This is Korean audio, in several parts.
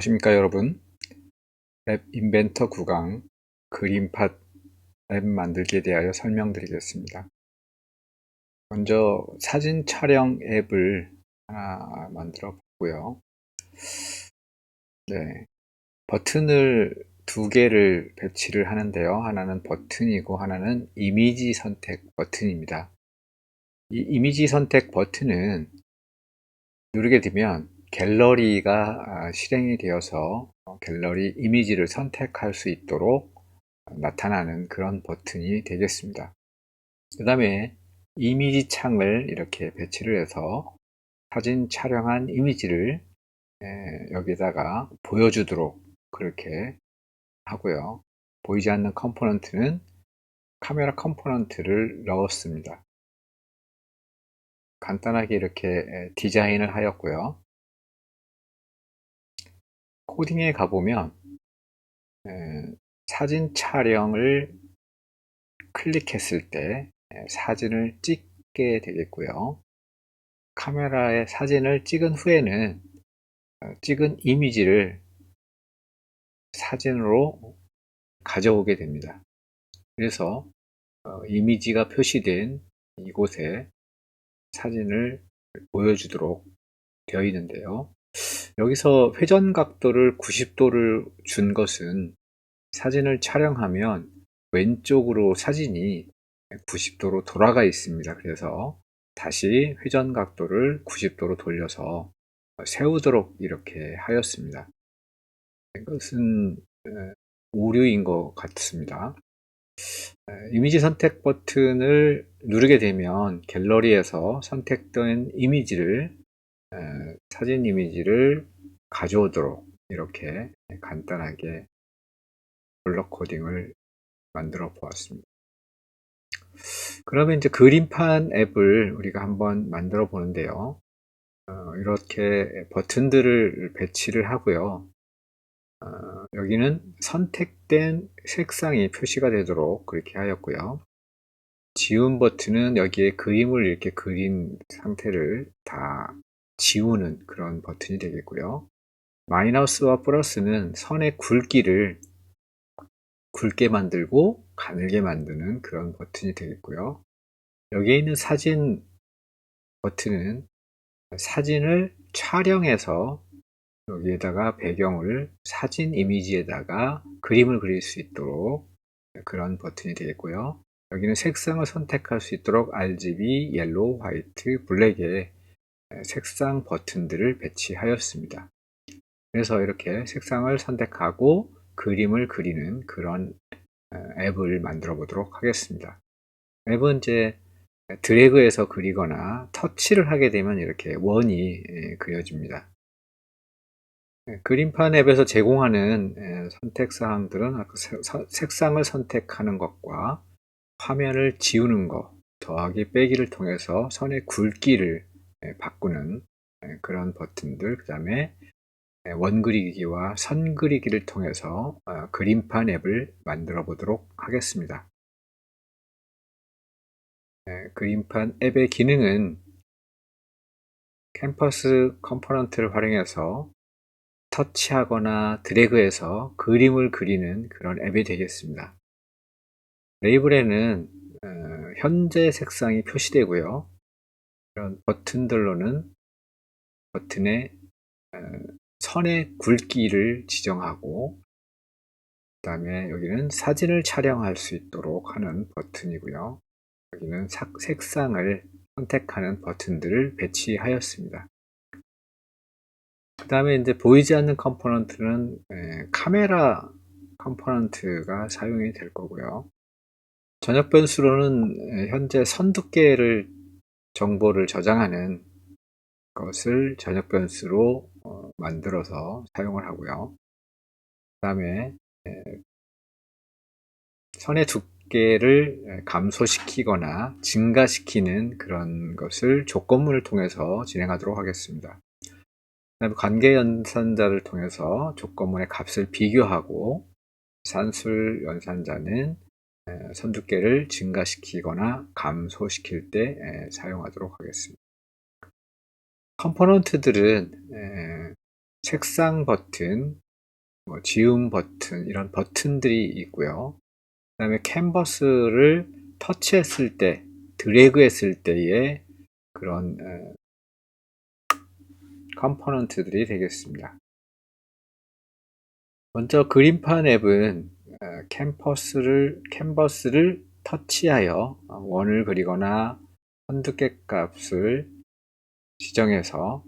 안녕하십니까 여러분? 앱 인벤터 구강 그림팟 앱 만들기에 대하여 설명드리겠습니다. 먼저 사진 촬영 앱을 하나 만들어 보고요. 네, 버튼을 두 개를 배치를 하는데요. 하나는 버튼이고 하나는 이미지 선택 버튼입니다. 이 이미지 선택 버튼은 누르게 되면 갤러리가 아, 실행이 되어서 어, 갤러리 이미지를 선택할 수 있도록 나타나는 그런 버튼이 되겠습니다. 그 다음에 이미지 창을 이렇게 배치를 해서 사진 촬영한 이미지를 여기다가 보여주도록 그렇게 하고요. 보이지 않는 컴포넌트는 카메라 컴포넌트를 넣었습니다. 간단하게 이렇게 디자인을 하였고요. 코딩에 가보면 사진 촬영을 클릭했을 때 사진을 찍게 되겠고요. 카메라에 사진을 찍은 후에는 어, 찍은 이미지를 사진으로 가져오게 됩니다. 그래서 어, 이미지가 표시된 이곳에 사진을 보여주도록 되어 있는데요. 여기서 회전 각도를 90도를 준 것은 사진을 촬영하면 왼쪽으로 사진이 90도로 돌아가 있습니다. 그래서 다시 회전 각도를 90도로 돌려서 세우도록 이렇게 하였습니다. 이것은 오류인 것 같습니다. 이미지 선택 버튼을 누르게 되면 갤러리에서 선택된 이미지를 사진 이미지를 가져오도록 이렇게 간단하게 블록 코딩을 만들어 보았습니다. 그러면 이제 그림판 앱을 우리가 한번 만들어 보는데요. 어, 이렇게 버튼들을 배치를 하고요. 어, 여기는 선택된 색상이 표시가 되도록 그렇게 하였고요. 지운 버튼은 여기에 그림을 이렇게 그린 상태를 다 지우는 그런 버튼이 되겠고요. 마이너스와 플러스는 선의 굵기를 굵게 만들고 가늘게 만드는 그런 버튼이 되겠고요. 여기에 있는 사진 버튼은 사진을 촬영해서 여기에다가 배경을 사진 이미지에다가 그림을 그릴 수 있도록 그런 버튼이 되겠고요. 여기는 색상을 선택할 수 있도록 RGB, 옐로우, 화이트, 블랙에 색상 버튼들을 배치하였습니다. 그래서 이렇게 색상을 선택하고 그림을 그리는 그런 앱을 만들어 보도록 하겠습니다. 앱은 이제 드래그해서 그리거나 터치를 하게 되면 이렇게 원이 그려집니다. 그림판 앱에서 제공하는 선택 사항들은 색상을 선택하는 것과 화면을 지우는 것, 더하기 빼기를 통해서 선의 굵기를 바꾸는 그런 버튼들 그 다음에 원그리기와 선그리기를 통해서 어, 그림판 앱을 만들어 보도록 하겠습니다. 그림판 앱의 기능은 캠퍼스 컴포넌트를 활용해서 터치하거나 드래그해서 그림을 그리는 그런 앱이 되겠습니다. 레이블에는 어, 현재 색상이 표시되고요. 이런 버튼들로는 버튼의 어, 선의 굵기를 지정하고 그 다음에 여기는 사진을 촬영할 수 있도록 하는 버튼이고요. 여기는 색상을 선택하는 버튼들을 배치하였습니다. 그 다음에 이제 보이지 않는 컴포넌트는 카메라 컴포넌트가 사용이 될 거고요. 전역 변수로는 현재 선 두께를 정보를 저장하는 것을 전역 변수로 어, 만들어서 사용을 하고요. 그 다음에 선의 두께를 감소시키거나 증가시키는 그런 것을 조건문을 통해서 진행하도록 하겠습니다. 그다음에 관계 연산자를 통해서 조건문의 값을 비교하고 산술 연산자는 선두께를 증가시키거나 감소시킬 때 사용하도록 하겠습니다. 컴포넌트들은 색상 버튼, 뭐 지움 버튼 이런 버튼들이 있고요. 그 다음에 캔버스를 터치했을 때, 드래그 했을 때의 그런 컴포넌트들이 되겠습니다. 먼저 그림판 앱은 캠퍼스를, 캔버스를 터치하여 원을 그리거나 선두께 값을 지정해서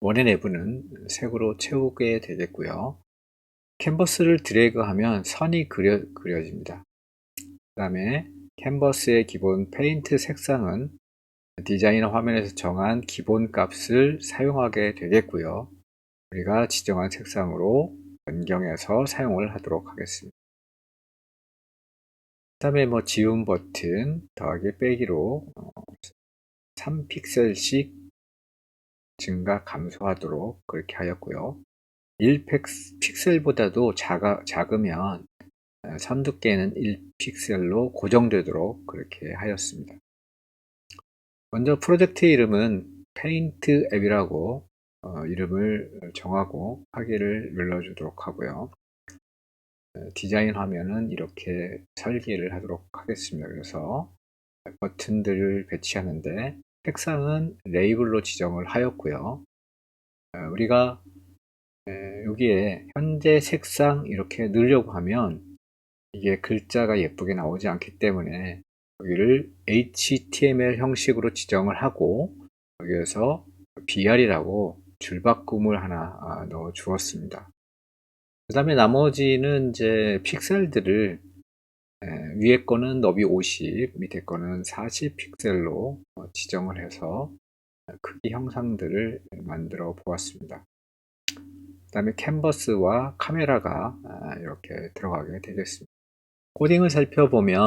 원의 내부는 색으로 채우게 되겠고요. 캔버스를 드래그하면 선이 그려, 그려집니다. 그 다음에 캔버스의 기본 페인트 색상은 디자이너 화면에서 정한 기본 값을 사용하게 되겠고요. 우리가 지정한 색상으로 변경해서 사용을 하도록 하겠습니다. 그 다음에 뭐 지움 버튼 더하기 빼기로 3픽셀씩 어, 증가 감소하도록 그렇게 하였고요. 1픽셀보다도 작아, 작으면 어, 선두께는 1픽셀로 고정되도록 그렇게 하였습니다. 먼저 프로젝트 이름은 페인트 앱이라고 어, 이름을 정하고 하기를 눌러주도록 하고요. 어, 디자인 화면은 이렇게 설계를 하도록 하겠습니다. 그래서 버튼들을 배치하는데 색상은 레이블로 지정을 하였고요. 어, 우리가 여기에 현재 색상 이렇게 넣으려고 하면 이게 글자가 예쁘게 나오지 않기 때문에 여기를 HTML 형식으로 지정을 하고 여기에서 BR이라고 줄바꿈을 하나 아, 넣어 주었습니다. 그 다음에 나머지는 이제 픽셀들을 위에 거는 너비 50, 밑에 거는 40 픽셀로 어, 지정을 해서 크기 형상들을 만들어 보았습니다. 그 다음에 캔버스와 카메라가 아, 이렇게 들어가게 되겠습니다. 코딩을 살펴보면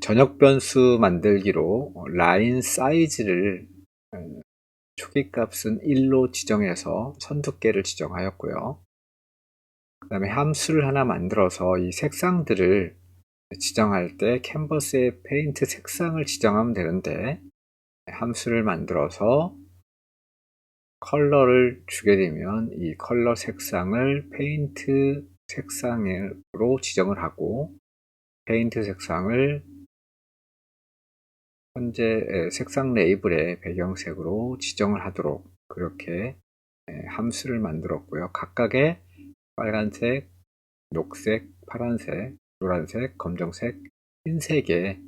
전역 변수 만들기로 라인 사이즈를 초기값은 1로 지정해서 선두께를 지정하였고요. 그 다음에 함수를 하나 만들어서 이 색상들을 지정할 때 캔버스의 페인트 색상을 지정하면 되는데 함수를 만들어서 컬러를 주게 되면 이 컬러 색상을 페인트 색상으로 지정을 하고 페인트 색상을 현재 색상 레이블의 배경색으로 지정을 하도록 그렇게 함수를 만들었고요. 각각의 빨간색, 녹색, 파란색, 노란색, 검정색, 흰색의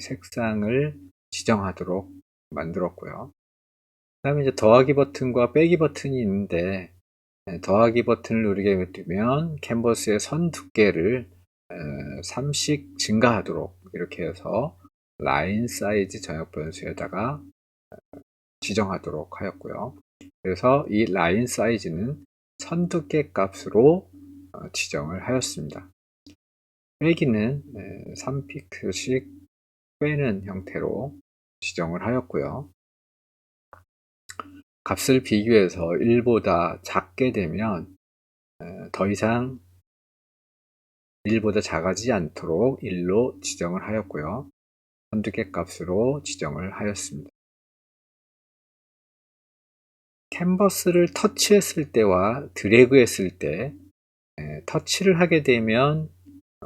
색상을 지정하도록 만들었고요. 그 다음에 이제 더하기 버튼과 빼기 버튼이 있는데 더하기 버튼을 누르게 되면 캔버스의 선 두께를 3씩 증가하도록 이렇게 해서 라인 사이즈 전역 변수에다가 지정하도록 하였고요. 그래서 이 라인 사이즈는 선 두께 값으로 어, 지정을 하였습니다. 빼기는 3픽스씩 빼는 형태로 지정을 하였고요. 값을 비교해서 1보다 작게 되면 더 이상 1보다 작아지지 않도록 1로 지정을 하였고요. 한두 개 값으로 지정을 하였습니다. 캔버스를 터치했을 때와 드래그 했을 때 터치를 하게 되면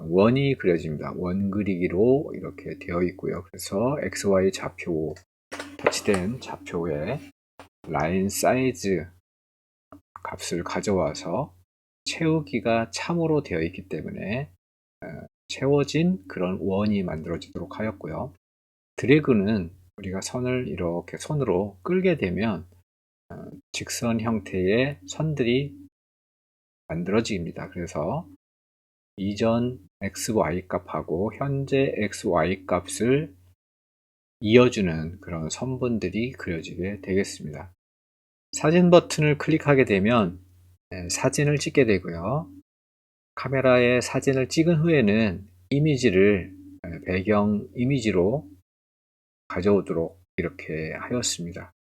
원이 그려집니다. 원 그리기로 이렇게 되어 있고요. 그래서 XY 좌표, 터치된 좌표에 라인 사이즈 값을 가져와서 채우기가 참으로 되어 있기 때문에 어, 채워진 그런 원이 만들어지도록 하였고요. 드래그는 우리가 선을 이렇게 손으로 끌게 되면 어, 직선 형태의 선들이 만들어집니다. 그래서 이전 xy 값하고 현재 xy 값을 이어주는 그런 선분들이 그려지게 되겠습니다. 사진 버튼을 클릭하게 되면 네, 사진을 찍게 되고요. 카메라에 사진을 찍은 후에는 이미지를 네, 배경 이미지로 가져오도록 이렇게 하였습니다.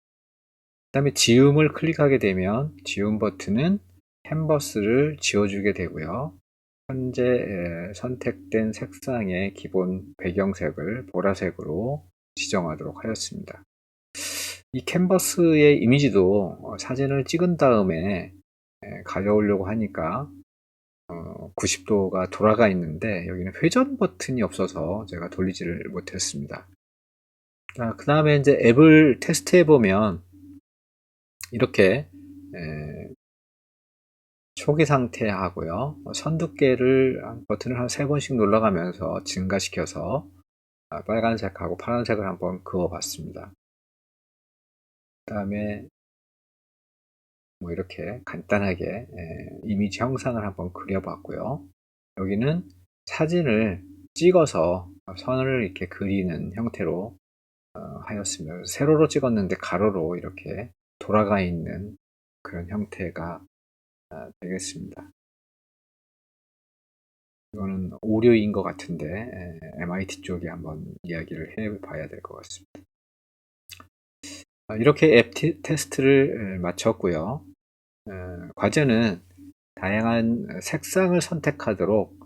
그 다음에 지움을 클릭하게 되면 지움 버튼은 캔버스를 지워주게 되고요. 현재 선택된 색상의 기본 배경색을 보라색으로 지정하도록 하였습니다. 이 캔버스의 이미지도 어, 사진을 찍은 다음에 에, 가져오려고 하니까 어, 90도가 돌아가 있는데 여기는 회전 버튼이 없어서 제가 돌리지를 못했습니다. 그 다음에 이제 앱을 테스트해 보면 이렇게 에, 초기 상태 하고요. 선두께를 버튼을 한 세 번씩 눌러가면서 증가시켜서 아, 빨간색하고 파란색을 한번 그어 봤습니다. 그 다음에 뭐 이렇게 간단하게 예, 이미지 형상을 한번 그려봤고요. 여기는 사진을 찍어서 선을 이렇게 그리는 형태로 어, 하였습니다. 세로로 찍었는데 가로로 이렇게 돌아가 있는 그런 형태가 아, 되겠습니다. 이거는 오류인 것 같은데 MIT 쪽에 한번 이야기를 해 봐야 될 것 같습니다. 아, 이렇게 앱 테스트를 마쳤고요. 과제는 다양한 색상을 선택하도록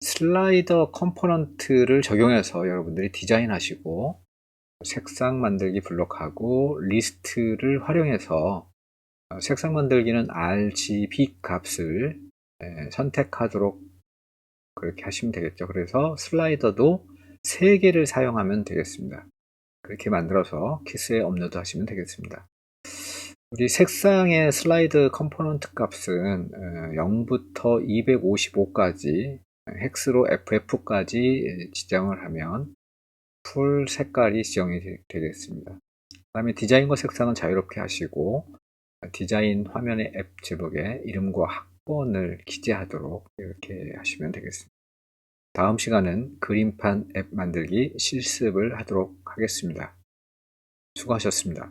슬라이더 컴포넌트를 적용해서 여러분들이 디자인하시고 색상 만들기 블록하고 리스트를 활용해서 어, 색상 만들기는 RGB 값을 선택하도록 그렇게 하시면 되겠죠. 그래서 슬라이더도 3개를 사용하면 되겠습니다. 그렇게 만들어서 키스에 업로드 하시면 되겠습니다. 우리 색상의 슬라이드 컴포넌트 값은 0부터 255까지 헥스로 FF까지 지정을 하면 풀 색깔이 지정이 되겠습니다. 그 다음에 디자인과 색상은 자유롭게 하시고 디자인 화면의 앱 제목에 이름과 학번을 기재하도록 이렇게 하시면 되겠습니다. 다음 시간은 그림판 앱 만들기 실습을 하도록 하겠습니다. 수고하셨습니다.